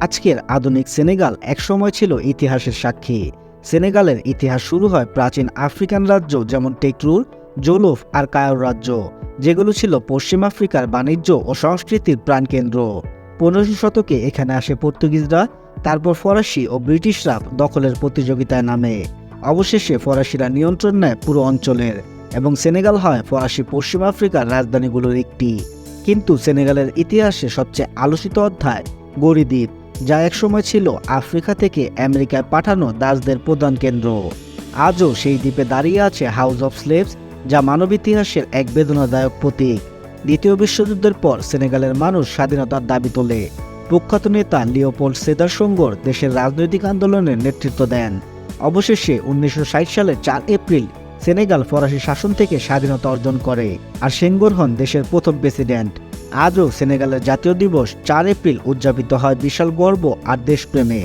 আজকের আধুনিক সেনেগাল একসময় ছিল ইতিহাসের সাক্ষী। সেনেগালের ইতিহাস শুরু হয় প্রাচীন আফ্রিকান রাজ্য যেমন টেকরুর, জোলুফ আর কায়র রাজ্য, যেগুলো ছিল পশ্চিম আফ্রিকার বাণিজ্য ও সংস্কৃতির প্রাণকেন্দ্র। পনেরোশো শতকে এখানে আসে পর্তুগিজরা, তারপর ফরাসি ও ব্রিটিশরা দখলের প্রতিযোগিতায় নামে। অবশেষে ফরাসিরা নিয়ন্ত্রণ নেয় পুরো অঞ্চলের এবং সেনেগাল হয় ফরাসি পশ্চিম আফ্রিকার রাজধানীগুলোর একটি। কিন্তু সেনেগালের ইতিহাসে সবচেয়ে আলোচিত অধ্যায় গরিদ্বীপ। যা একসময় ছিল আফ্রিকা থেকে আমেরিকায় পাঠানো দাসদের প্রধান কেন্দ্র। আজও সেই দ্বীপে দাঁড়িয়ে আছে হাউস অফ স্লেভস যা মানব ইতিহাসের এক বেদনাদায়ক প্রতীক। দ্বিতীয় বিশ্বযুদ্ধের পর সেনেগালের মানুষ স্বাধীনতার দাবি তোলে। প্রখ্যাত নেতা লিওপোল্ড সেদার সঙ্গর দেশের রাজনৈতিক আন্দোলনের নেতৃত্ব দেন। অবশেষে উনিশশো ষাট সালের চার এপ্রিল সেনেগাল ফরাসি শাসন থেকে স্বাধীনতা অর্জন করে, আর সেঙ্গর হন দেশের প্রথম প্রেসিডেন্ট। আজও সেনেগালের জাতীয় দিবস চার এপ্রিল উদযাপিত হয় বিশাল গর্ব আর দেশপ্রেমে।